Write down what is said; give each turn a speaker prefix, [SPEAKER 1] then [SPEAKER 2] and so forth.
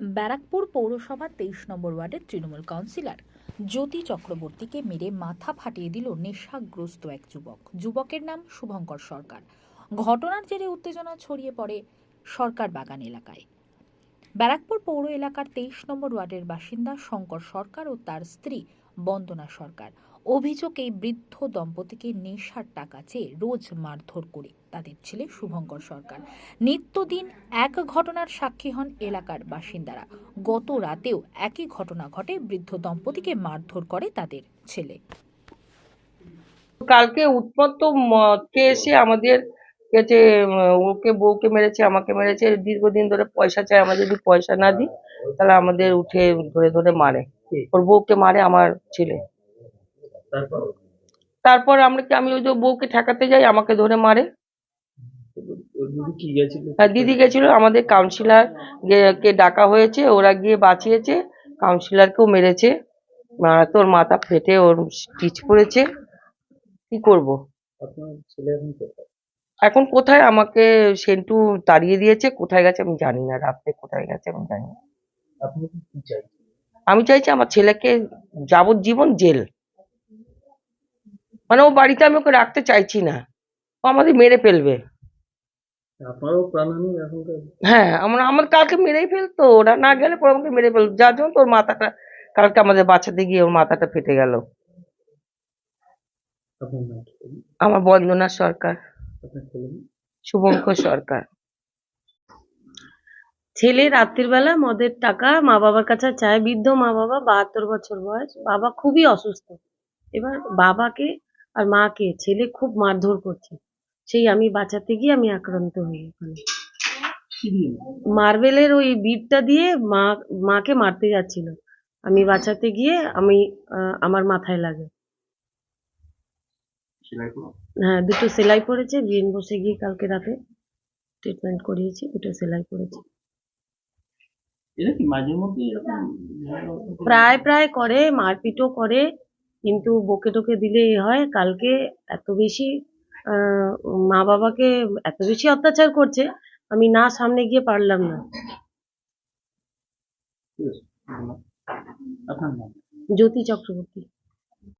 [SPEAKER 1] ব্যারাকপুর পৌরসভার তেইশ নম্বর ওয়ার্ডের তৃণমূল কাউন্সিলর। জ্যোতি চক্রবর্তীকে মেরে মাথা ফাটিয়ে দিল নেশাগ্রস্ত এক যুবক। যুবকের নাম শুভঙ্কর সরকার। ঘটনার জেরে উত্তেজনা ছড়িয়ে পড়ে সরকার বাগান এলাকায়। ব্যারাকপুর পৌর এলাকার তেইশ নম্বর ওয়ার্ডের বাসিন্দা শঙ্কর সরকার ও তার স্ত্রী বন্দনা সরকার। অভিযোগ এই বৃদ্ধ দম্পতিকে নেশার টাকা চেয়ে রোজ মারধর করে। তাদের ছেলে শুভঙ্কর সরকার। নিত্যদিন এক ঘটনার সাক্ষী হন এলাকার বাসিন্দারা। গত রাতেও একই ঘটনা ঘটে, বৃদ্ধ দম্পতিকে মারধর করে তাদের ছেলে।
[SPEAKER 2] কালকে উৎপত্ত মদকে এসে আমাদের কাছে ওকে বউকে মেরেছে, আমাকে মেরেছে, দীর্ঘদিন ধরে পয়সা চাই আমরা যদি পয়সা না দিই, তাহলে আমাদের উঠে ধরে ধরে মারে। ওর বউকে মারে আমার ছেলে।
[SPEAKER 3] তারপর?
[SPEAKER 2] তারপর আমরা কি আমি ওই যে বউকে ঠেকাতে যাই আমাকে ধরে মারে।
[SPEAKER 3] ওর দিদি গেছিল?
[SPEAKER 2] আমাদের কাউন্সিলর কে ডাকা হয়েছে ওরা গিয়ে বাঁচিয়েছে কাউন্সিলরকেও মেরেছে। মারা তোর মাথা ফেটে ওর স্টিচ পড়েছে। কি করব?
[SPEAKER 3] এখন কোথায়?
[SPEAKER 2] আমাকে সেন্টু তাড়িয়ে দিয়েছে কোথায় গেছে আমি জানি না রাত্রে কোথায় গেছে আমি জানি না। আমি চাইছি আমার ছেলেকে যাবজ্জীবন জেল। মানে ও বাড়িতে আমি ওকে রাখতে চাইছি না। ও আমাদের মেরে ফেলবে।
[SPEAKER 3] আপনারও প্রাণহানি এখনকার।
[SPEAKER 2] হ্যাঁ আমরা আমার কালকে মেরেই ফেলতো। ওরা না গেলে পরে আমাকে মেরে ফেলতো। যার জন্য তোর মাথাটা কালকে আমাদের বাঁচাতে গিয়ে ওর মাথাটা ফেটে গেল।
[SPEAKER 3] আপনার নাম কি?
[SPEAKER 2] আমার বন্দনা সরকার।
[SPEAKER 3] আপনার ছেলে মেয়ে?
[SPEAKER 2] শুভঙ্কর সরকার।
[SPEAKER 4] ছেলে রাত্রির বেলা মদের টাকা মা বাবার কাছে চায় বৃদ্ধ মা বাবা বাহাত্তর বছর বয়স। বাবা খুবই অসুস্থ। এবার বাবাকে আর মাকে ছেলে খুব মারধর করছে। সেই আমি বাঁচাতে গিয়ে আমি আক্রান্ত হই ওখানে মার্বেলের ওই বিটটা দিয়ে মা মাকে মারতে যাচ্ছিল। আমি বাঁচাতে গিয়ে আমি আমার মাথায় লাগে। হ্যাঁ দুটো সেলাই পড়েছে। বিএন বসে গিয়ে কালকে রাতে ট্রিটমেন্ট করিয়েছি দুটো সেলাই পড়েছে। প্রায় প্রায় করে মারপিটও করে। কিন্তু বকে টকে দিলে এ হয়, কালকে এত বেশি মা বাবাকে এত বেশি অত্যাচার করছে, আমি না সামনে গিয়ে পারলাম না। জ্যোতি চক্রবর্তী।